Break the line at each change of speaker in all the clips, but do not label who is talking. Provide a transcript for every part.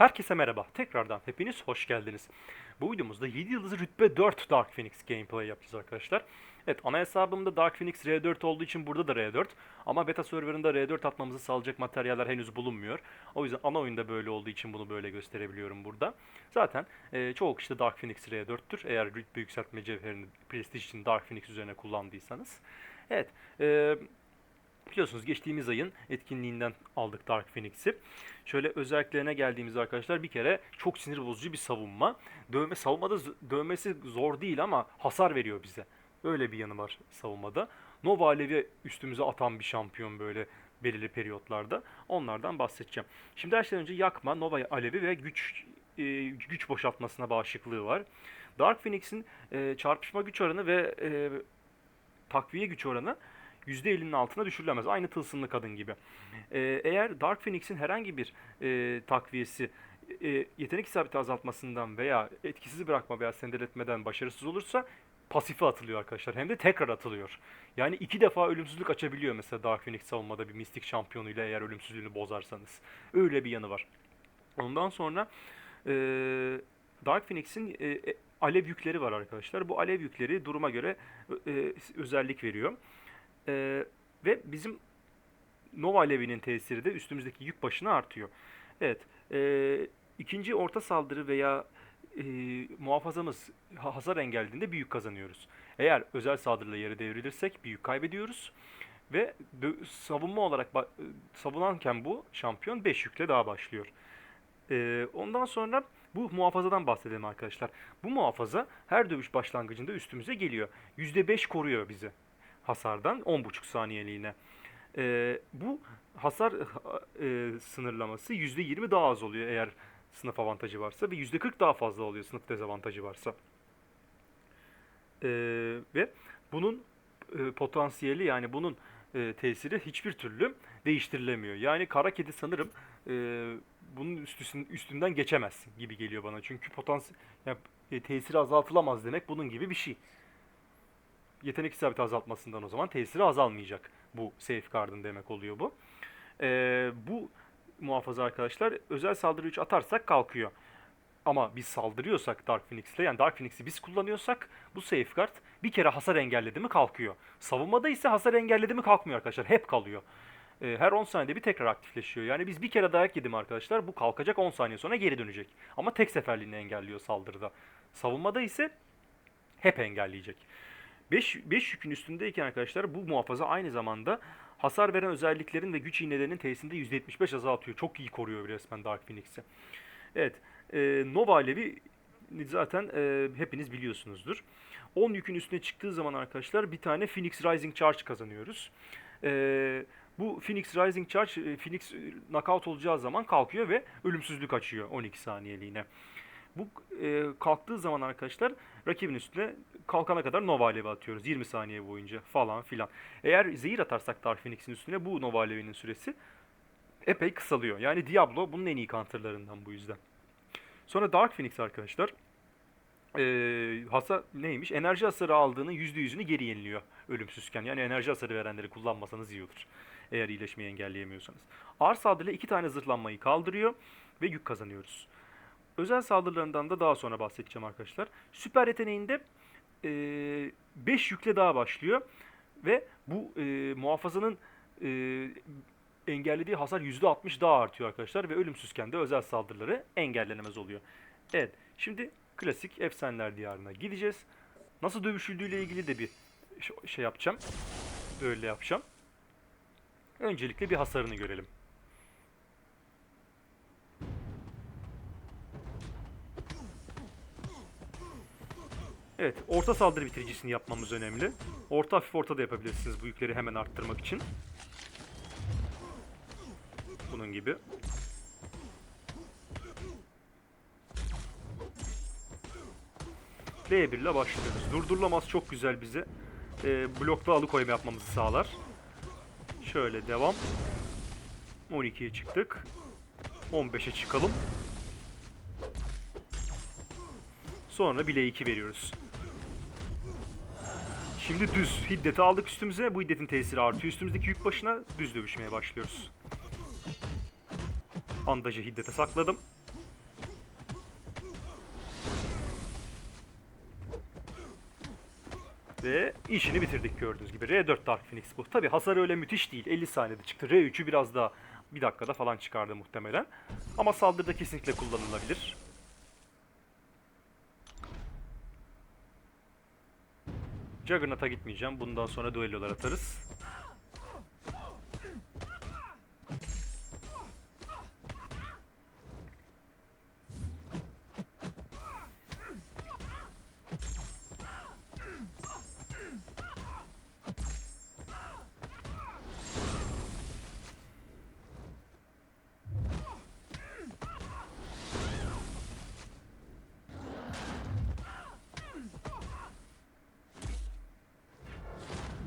Herkese merhaba. Tekrardan hepiniz hoş geldiniz. Bu videomuzda 7 yıldızı rütbe 4 Dark Phoenix gameplay yapacağız arkadaşlar. Evet ana hesabımda Dark Phoenix R4 olduğu için burada da R4. Ama beta serverında R4 atmamızı sağlayacak materyaller henüz bulunmuyor. O yüzden ana oyunda böyle olduğu için bunu böyle gösterebiliyorum burada. Zaten e, çoğu kişi de Dark Phoenix R4'tür. Eğer rütbe yükseltme cevherini Prestige için Dark Phoenix üzerine kullandıysanız. Evet. E, Biliyorsunuz geçtiğimiz ayın etkinliğinden aldık Dark Phoenix'i. Şöyle özelliklerine geldiğimizde arkadaşlar bir kere çok sinir bozucu bir savunma. Dövme savunmada dövmesi zor değil ama hasar veriyor bize. Öyle bir yanı var savunmada. Nova Alevi üstümüze atan bir şampiyon böyle belirli periyotlarda. Onlardan bahsedeceğim. Şimdi her şeyden önce yakma, Nova Alevi ve güç e, güç boşaltmasına bağışıklığı var. Dark Phoenix'in e, çarpışma güç oranı ve e, takviye güç oranı %50'nin altına düşürülemez. Aynı tılsımlı kadın gibi. Ee, eğer Dark Phoenix'in herhangi bir e, takviyesi e, yetenek isabeti azaltmasından veya etkisiz bırakma veya sendeletmeden başarısız olursa pasife atılıyor arkadaşlar. Hem de tekrar atılıyor. Yani iki defa ölümsüzlük açabiliyor mesela Dark Phoenix savunmada bir mistik şampiyonuyla eğer ölümsüzlüğünü bozarsanız. Öyle bir yanı var. Ondan sonra e, Dark Phoenix'in e, e, alev yükleri var arkadaşlar. Bu alev yükleri duruma göre e, özellik veriyor. Ee, ve bizim Nova alevinin tesiri de üstümüzdeki yük başına artıyor. Evet. E, ikinci orta saldırı veya e, muhafazamız ha- hasar engellediğinde bir yük kazanıyoruz. Eğer özel saldırıyla yere devrilirsek bir yük kaybediyoruz. Ve savunma olarak e, savunanken bu şampiyon 5 yükle daha başlıyor. Ee, ondan sonra bu muhafazadan bahsedelim arkadaşlar. Bu muhafaza her dövüş başlangıcında üstümüze geliyor. %5 koruyor bizi hasardan 10,5 saniyeliğine. Ee, bu hasar e, sınırlaması %20 daha az oluyor eğer sınıf avantajı varsa ve %40 daha fazla oluyor sınıf dezavantajı varsa. Ee, ve bunun e, potansiyeli yani bunun e, tesiri hiçbir türlü değiştirilemiyor. Yani kara kedi sanırım e, bunun üstüsün, üstünden geçemezsin gibi geliyor bana. Çünkü potansiyel yani, e, tesiri azaltılamaz demek bunun gibi bir şey yetenek isabeti azaltmasından o zaman tesiri azalmayacak bu safeguard'ın demek oluyor bu. Ee, bu muhafaza arkadaşlar özel saldırı 3 atarsak kalkıyor. Ama biz saldırıyorsak Dark Phoenix'le yani Dark Phoenix'i biz kullanıyorsak bu safeguard bir kere hasar engelledi mi kalkıyor. Savunmada ise hasar engelledi mi kalkmıyor arkadaşlar. Hep kalıyor. Ee, her 10 saniyede bir tekrar aktifleşiyor. Yani biz bir kere dayak yedim arkadaşlar bu kalkacak 10 saniye sonra geri dönecek. Ama tek seferliğini engelliyor saldırıda. Savunmada ise hep engelleyecek. 5 5 yükün üstündeyken arkadaşlar bu muhafaza aynı zamanda hasar veren özelliklerin ve güç iğnelerinin tesisinde %75 azaltıyor. Çok iyi koruyor resmen Dark Phoenix'i. Evet, e, Nova Alevi zaten e, hepiniz biliyorsunuzdur. 10 yükün üstüne çıktığı zaman arkadaşlar bir tane Phoenix Rising Charge kazanıyoruz. E, bu Phoenix Rising Charge, e, Phoenix knockout olacağı zaman kalkıyor ve ölümsüzlük açıyor 12 saniyeliğine. Bu e, kalktığı zaman arkadaşlar rakibin üstüne kalkana kadar Nova Alevi atıyoruz 20 saniye boyunca falan filan. Eğer zehir atarsak Dark Phoenix'in üstüne bu Nova Alevi'nin süresi epey kısalıyor. Yani Diablo bunun en iyi counterlarından bu yüzden. Sonra Dark Phoenix arkadaşlar e, hasa neymiş? Enerji hasarı aldığının %100'ünü geri yeniliyor ölümsüzken. Yani enerji hasarı verenleri kullanmasanız iyi olur. Eğer iyileşmeyi engelleyemiyorsanız. Ağır saldırıyla iki tane zırhlanmayı kaldırıyor ve yük kazanıyoruz. Özel saldırılarından da daha sonra bahsedeceğim arkadaşlar. Süper yeteneğinde 5 yükle daha başlıyor ve bu e, muhafazanın e, engellediği hasar %60 daha artıyor arkadaşlar ve ölümsüzken de özel saldırıları engellenemez oluyor. Evet, şimdi klasik efsaneler diyarına gideceğiz. Nasıl dövüşüldüğüyle ilgili de bir şey yapacağım. Böyle yapacağım. Öncelikle bir hasarını görelim. Evet, orta saldırı bitiricisini yapmamız önemli. Orta hafif orta da yapabilirsiniz bu yükleri hemen arttırmak için. Bunun gibi. L1 ile başlıyoruz. Durdurulamaz çok güzel bize. Ee, bloklu alıkoyma yapmamızı sağlar. Şöyle devam. 12'ye çıktık. 15'e çıkalım. Sonra bile 2 veriyoruz. Şimdi düz hiddeti aldık üstümüze. Bu hiddetin tesiri artıyor. Üstümüzdeki yük başına düz dövüşmeye başlıyoruz. Bandajı hiddete sakladım. Ve işini bitirdik gördüğünüz gibi. R4 Dark Phoenix bu. Tabi hasar öyle müthiş değil. 50 saniyede çıktı. R3'ü biraz daha bir dakikada falan çıkardı muhtemelen. Ama saldırıda kesinlikle kullanılabilir. Juggernaut'a gitmeyeceğim. Bundan sonra duellolar atarız.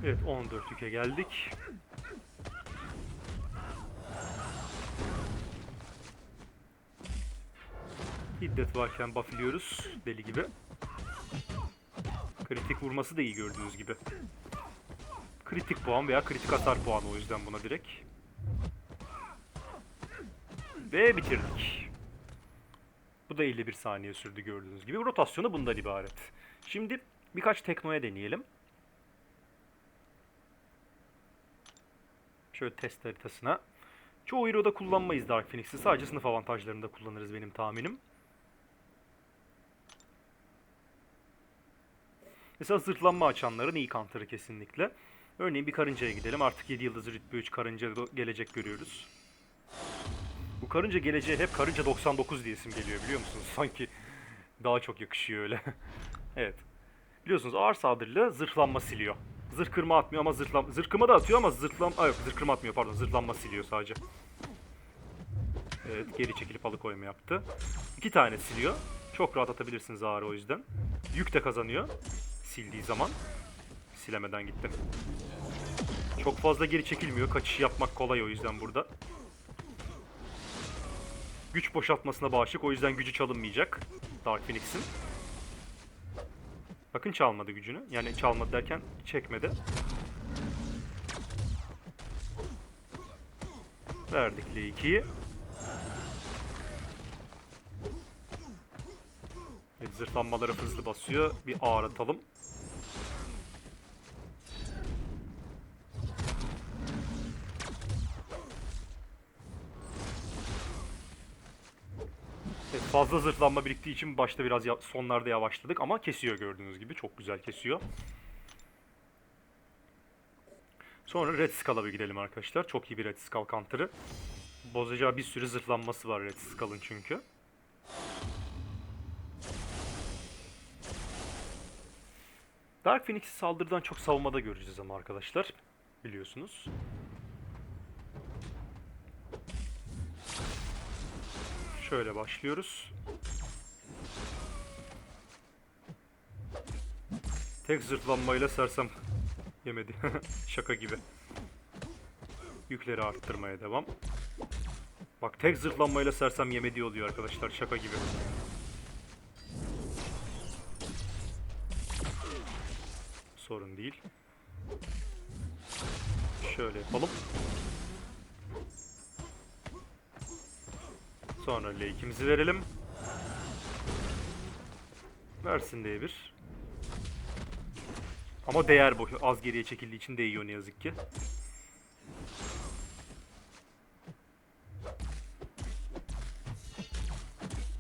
Evet 14 yüke geldik. Hiddet varken buffliyoruz deli gibi. Kritik vurması da iyi gördüğünüz gibi. Kritik puan veya kritik hasar puanı o yüzden buna direkt. Ve bitirdik. Bu da 51 saniye sürdü gördüğünüz gibi. Rotasyonu bundan ibaret. Şimdi birkaç teknoya deneyelim. Şöyle test haritasına. Çoğu hero'da kullanmayız Dark Phoenix'i. Sadece sınıf avantajlarında kullanırız benim tahminim. Mesela zırhlanma açanların iyi counter'ı kesinlikle. Örneğin bir karıncaya gidelim. Artık 7 yıldızı rütbe 3 karınca gelecek görüyoruz. Bu karınca geleceğe hep karınca 99 diye isim geliyor biliyor musunuz? Sanki daha çok yakışıyor öyle. evet. Biliyorsunuz ağır saldırıyla zırhlanma siliyor. Zırh kırma atmıyor ama zırhlan zırh kırma da atıyor ama zırhlan Aa, yok zırh atmıyor pardon zırhlanma siliyor sadece. Evet geri çekilip alıkoyma yaptı. İki tane siliyor. Çok rahat atabilirsiniz ağır o yüzden. Yük de kazanıyor. Sildiği zaman. Silemeden gittim. Çok fazla geri çekilmiyor. Kaçış yapmak kolay o yüzden burada. Güç boşaltmasına bağışık. O yüzden gücü çalınmayacak. Dark Phoenix'in. Bakın çalmadı gücünü. Yani çalmadı derken çekmedi. Verdik L2'yi. Evet, hızlı basıyor. Bir ağır atalım. Fazla zırhlanma biriktiği için başta biraz ya- sonlarda yavaşladık ama kesiyor gördüğünüz gibi. Çok güzel kesiyor. Sonra Red Skull'a bir gidelim arkadaşlar. Çok iyi bir Red Skull counter'ı. Bozacağı bir sürü zırhlanması var Red Skull'ın çünkü. Dark Phoenix'i saldırıdan çok savunmada göreceğiz ama arkadaşlar. Biliyorsunuz. Şöyle başlıyoruz. Tek zırhlanmayla sersem yemedi. Şaka gibi. Yükleri arttırmaya devam. Bak tek zırhlanmayla sersem yemedi oluyor arkadaşlar. Şaka gibi. Sorun değil. Şöyle yapalım. Sonra L2'mizi verelim. Versin D1. Ama değer bu. Az geriye çekildiği için değiyor ne yazık ki.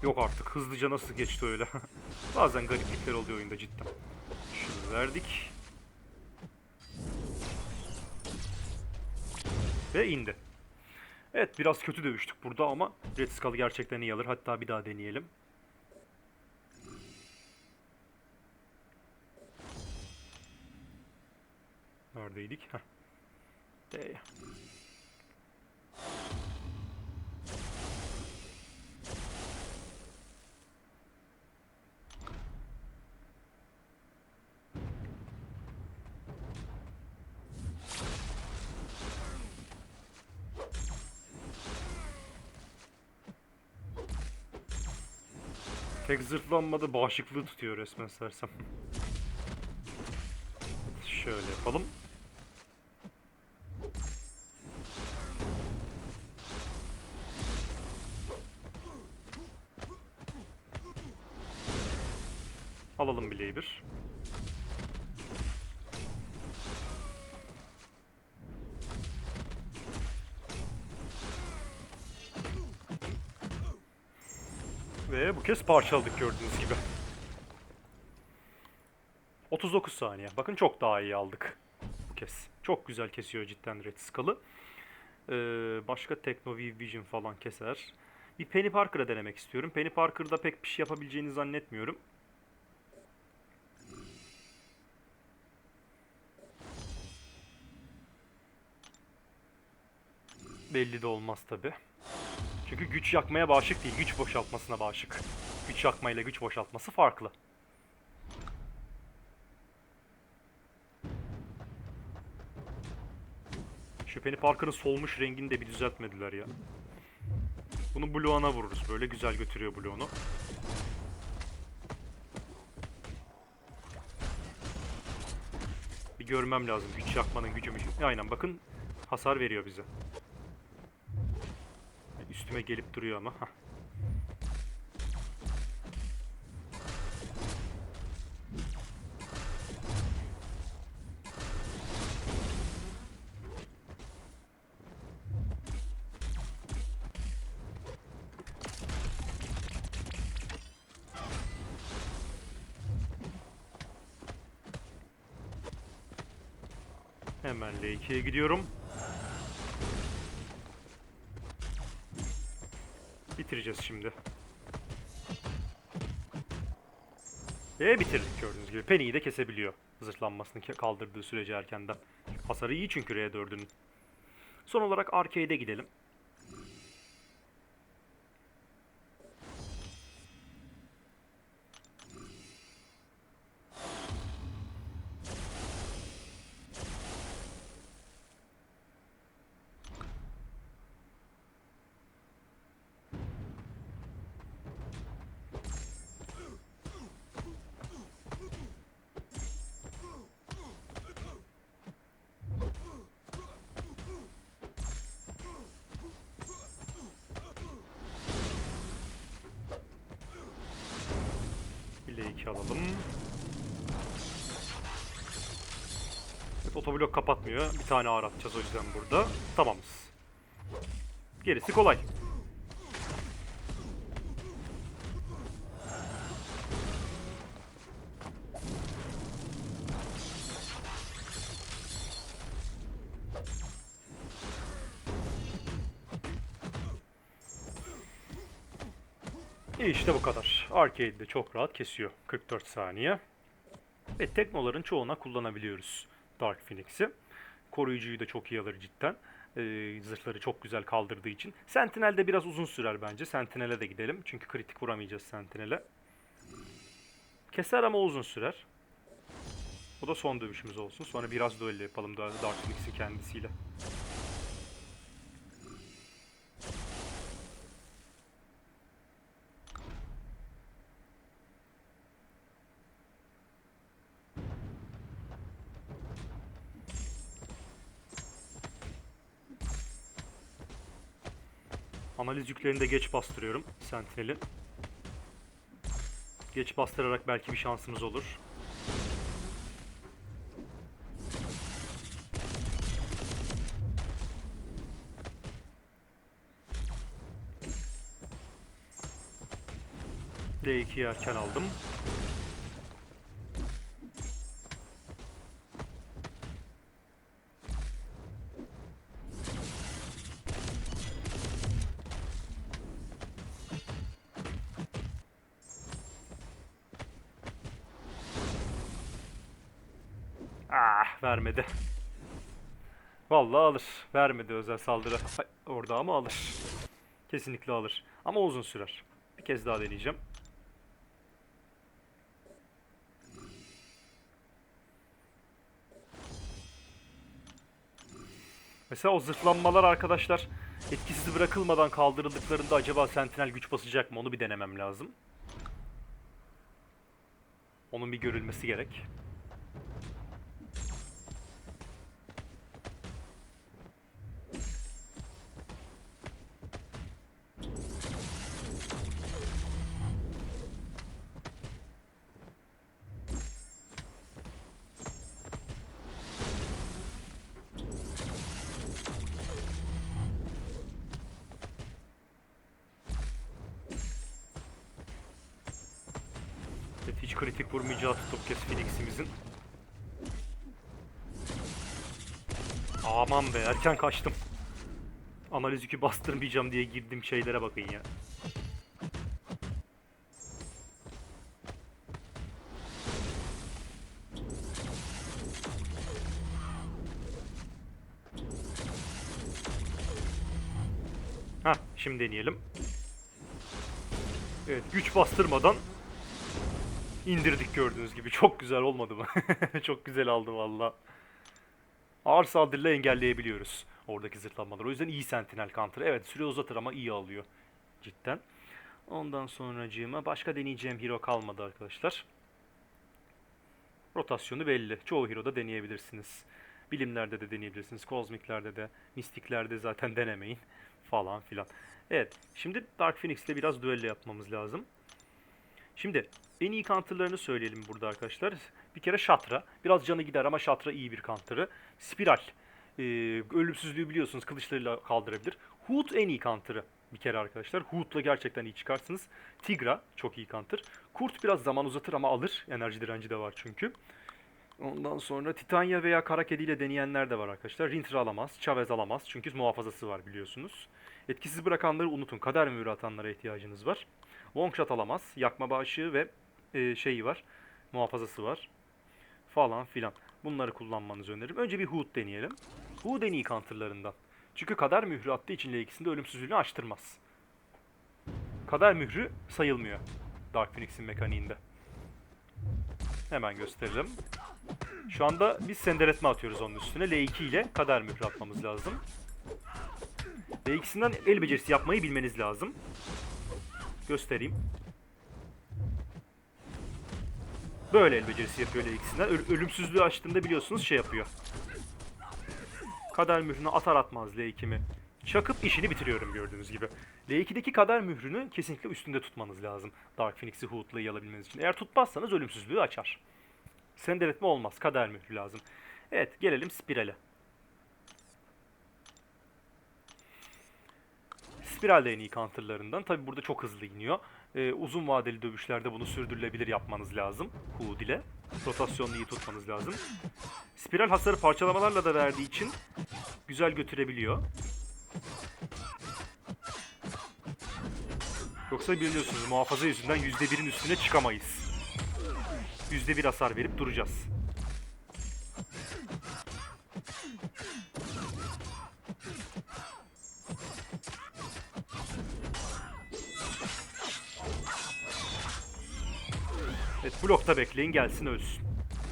Yok artık hızlıca nasıl geçti öyle. Bazen gariplikler oluyor oyunda cidden. Şunu verdik. Ve indi. Evet biraz kötü dövüştük burada ama Red Skull gerçekten iyi alır. Hatta bir daha deneyelim. Neredeydik? Heh. D'ye. Tek zırhlanmada bağışıklığı tutuyor resmen sersem. Şöyle yapalım. Alalım bileği bir. Ve bu kez parçaladık gördüğünüz gibi. 39 saniye. Bakın çok daha iyi aldık bu kez. Çok güzel kesiyor cidden Red Skull'ı. Ee, başka Technoviv Vision falan keser. Bir Penny Parker'a denemek istiyorum. Penny Parker'da pek bir şey yapabileceğini zannetmiyorum. Belli de olmaz tabi. Çünkü güç yakmaya bağışık değil, güç boşaltmasına bağışık. Güç yakmayla güç boşaltması farklı. Şu Penny Parker'ın solmuş rengini de bir düzeltmediler ya. Bunu bloğuna vururuz böyle. Güzel götürüyor bloğunu. Bir görmem lazım. Güç yakmanın gücü mü? Aynen bakın hasar veriyor bize. Üstüme gelip duruyor ama. Hemen L2'ye gidiyorum. Bitireceğiz şimdi. Ve bitirdik gördüğünüz gibi. Penny'yi de kesebiliyor. Zırhlanmasını kaldırdığı sürece erkenden. Hasarı iyi çünkü R4'ünün. Son olarak arcade'e gidelim. Bir L2 alalım. Evet, otoblok kapatmıyor. Bir tane ağır atacağız o yüzden burada. Tamamız. Gerisi kolay. Arcade'de çok rahat kesiyor. 44 saniye. Ve teknoların çoğuna kullanabiliyoruz Dark Phoenix'i. Koruyucuyu da çok iyi alır cidden. Ee, zırhları çok güzel kaldırdığı için. Sentinel'de biraz uzun sürer bence. Sentinel'e de gidelim. Çünkü kritik vuramayacağız Sentinel'e. Keser ama uzun sürer. Bu da son dövüşümüz olsun. Sonra biraz öyle yapalım da Dark Phoenix'in kendisiyle. Analiz yüklerini de geç bastırıyorum Sentinel'in. Geç bastırarak belki bir şansımız olur. D2'yi erken aldım. Vermedi. Vallahi alır. Vermedi özel saldırı. Ay, Orada ama alır. Kesinlikle alır. Ama uzun sürer. Bir kez daha deneyeceğim. Mesela o zırhlanmalar arkadaşlar etkisiz bırakılmadan kaldırıldıklarında acaba sentinel güç basacak mı onu bir denemem lazım. Onun bir görülmesi gerek. Hiç kritik vurmayacağı tutup kes Phoenix'imizin. Aman be erken kaçtım. Analiz yükü bastırmayacağım diye girdim şeylere bakın ya. Ha, şimdi deneyelim. Evet, güç bastırmadan indirdik gördüğünüz gibi. Çok güzel olmadı mı? Çok güzel aldı valla. Ağır saldırıyla engelleyebiliyoruz oradaki zırtlanmaları. O yüzden iyi sentinel counter. Evet süre uzatır ama iyi alıyor cidden. Ondan sonracığıma başka deneyeceğim hero kalmadı arkadaşlar. Rotasyonu belli. Çoğu hero'da deneyebilirsiniz. Bilimlerde de deneyebilirsiniz. Kozmiklerde de, mistiklerde zaten denemeyin falan filan. Evet, şimdi Dark Phoenix ile biraz düello yapmamız lazım. Şimdi en iyi counterlarını söyleyelim burada arkadaşlar. Bir kere Shatra. Biraz canı gider ama Shatra iyi bir counter'ı. Spiral. Ee, ölümsüzlüğü biliyorsunuz kılıçlarıyla kaldırabilir. Hood en iyi counter'ı bir kere arkadaşlar. Hood'la gerçekten iyi çıkarsınız. Tigra çok iyi counter. Kurt biraz zaman uzatır ama alır. Enerji direnci de var çünkü. Ondan sonra Titania veya Kara Kedi ile deneyenler de var arkadaşlar. Rintrah alamaz, Chavez alamaz çünkü muhafazası var biliyorsunuz. Etkisiz bırakanları unutun. Kader mühürü atanlara ihtiyacınız var. Longshot alamaz. Yakma bağışı ve e, şeyi var. Muhafazası var. Falan filan. Bunları kullanmanızı öneririm. Önce bir Hood deneyelim. Hood en iyi counterlarından. Çünkü kader mührü attığı için ikisinde ölümsüzlüğünü açtırmaz. Kader mührü sayılmıyor. Dark Phoenix'in mekaniğinde. Hemen gösterelim. Şu anda biz sendeletme atıyoruz onun üstüne. L2 ile kader mührü atmamız lazım. Ve ikisinden el becerisi yapmayı bilmeniz lazım. Göstereyim. Böyle el becerisi yapıyor ikisinden. Ölümsüzlüğü açtığında biliyorsunuz şey yapıyor. Kader mührünü atar atmaz L2'mi. Çakıp işini bitiriyorum gördüğünüz gibi. L2'deki kader mührünü kesinlikle üstünde tutmanız lazım. Dark Phoenix'i Hood'la alabilmeniz için. Eğer tutmazsanız ölümsüzlüğü açar. Sendeletme olmaz. Kader mührü lazım. Evet gelelim spirale. Spiral de en iyi counterlarından. Tabi burada çok hızlı iniyor. Ee, uzun vadeli dövüşlerde bunu sürdürülebilir yapmanız lazım. Hood ile. Rotasyonunu iyi tutmanız lazım. Spiral hasarı parçalamalarla da verdiği için güzel götürebiliyor. Yoksa biliyorsunuz muhafaza yüzünden %1'in üstüne çıkamayız. %1 hasar verip duracağız. Blokta bekleyin gelsin ölsün.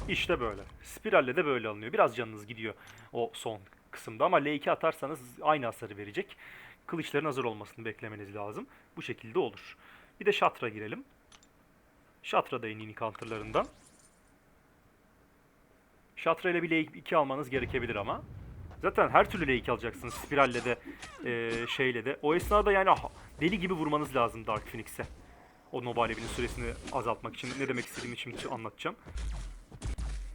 İşte böyle. Spiralle de böyle alınıyor. Biraz canınız gidiyor o son kısımda ama L2 atarsanız aynı hasarı verecek. Kılıçların hazır olmasını beklemeniz lazım. Bu şekilde olur. Bir de Shatra girelim. Shatra da en counterlarından. Shatra ile bir L2 almanız gerekebilir ama. Zaten her türlü L2 alacaksınız. Spiralle de eee, şeyle de. O esnada yani ah, deli gibi vurmanız lazım Dark Phoenix'e. O Nobel Evi'nin süresini azaltmak için ne demek istediğimi şimdi anlatacağım.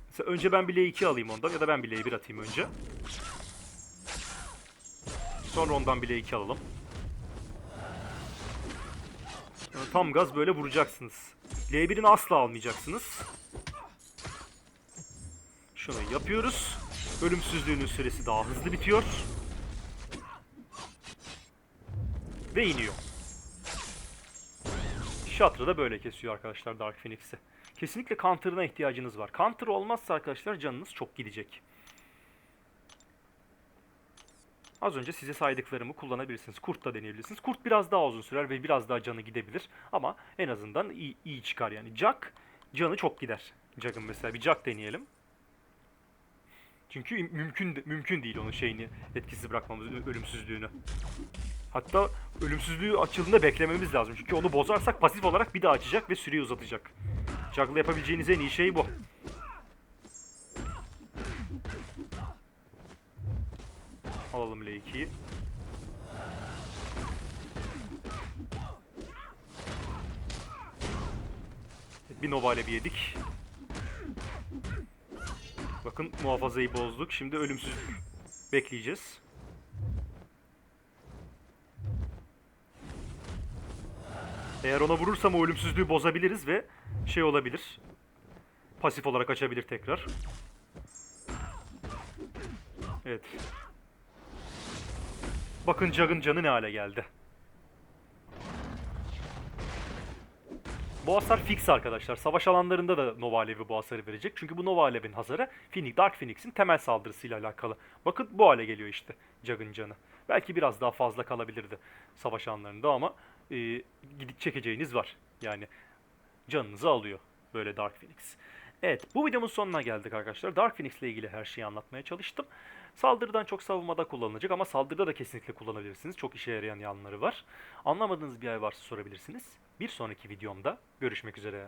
Mesela önce ben bir L2 alayım ondan ya da ben bir L1 atayım önce. Sonra ondan bir L2 alalım. Sonra tam gaz böyle vuracaksınız. L1'ini asla almayacaksınız. Şunu yapıyoruz. Ölümsüzlüğünün süresi daha hızlı bitiyor. Ve iniyor. Shatra da böyle kesiyor arkadaşlar Dark Phoenix'i. Kesinlikle counter'ına ihtiyacınız var. Counter olmazsa arkadaşlar canınız çok gidecek. Az önce size saydıklarımı kullanabilirsiniz. Kurt da deneyebilirsiniz. Kurt biraz daha uzun sürer ve biraz daha canı gidebilir. Ama en azından iyi, iyi çıkar yani. Jack canı çok gider. Jack'ın mesela bir Jack deneyelim. Çünkü mümkün mümkün değil onun şeyini etkisiz bırakmamız ölümsüzlüğünü. Hatta ölümsüzlüğü açıldığında beklememiz lazım. Çünkü onu bozarsak pasif olarak bir daha açacak ve süreyi uzatacak. Jack'la yapabileceğiniz en iyi şey bu. Alalım L2'yi. Bir Nova ile bir yedik. Bakın muhafazayı bozduk. Şimdi ölümsüz bekleyeceğiz. Eğer ona vurursam o ölümsüzlüğü bozabiliriz ve şey olabilir. Pasif olarak açabilir tekrar. Evet. Bakın Jug'ın canı ne hale geldi. Bu hasar fix arkadaşlar. Savaş alanlarında da Nova Alevi bu hasarı verecek. Çünkü bu Nova Alev'in hasarı Phoenix, Dark Phoenix'in temel saldırısıyla alakalı. Bakın bu hale geliyor işte Jug'ın canı. Belki biraz daha fazla kalabilirdi savaş alanlarında ama e, gidip çekeceğiniz var. Yani canınızı alıyor böyle Dark Phoenix. Evet bu videomun sonuna geldik arkadaşlar. Dark Phoenix ile ilgili her şeyi anlatmaya çalıştım. Saldırıdan çok savunmada kullanılacak ama saldırıda da kesinlikle kullanabilirsiniz. Çok işe yarayan yanları var. Anlamadığınız bir yer varsa sorabilirsiniz. Bir sonraki videomda görüşmek üzere.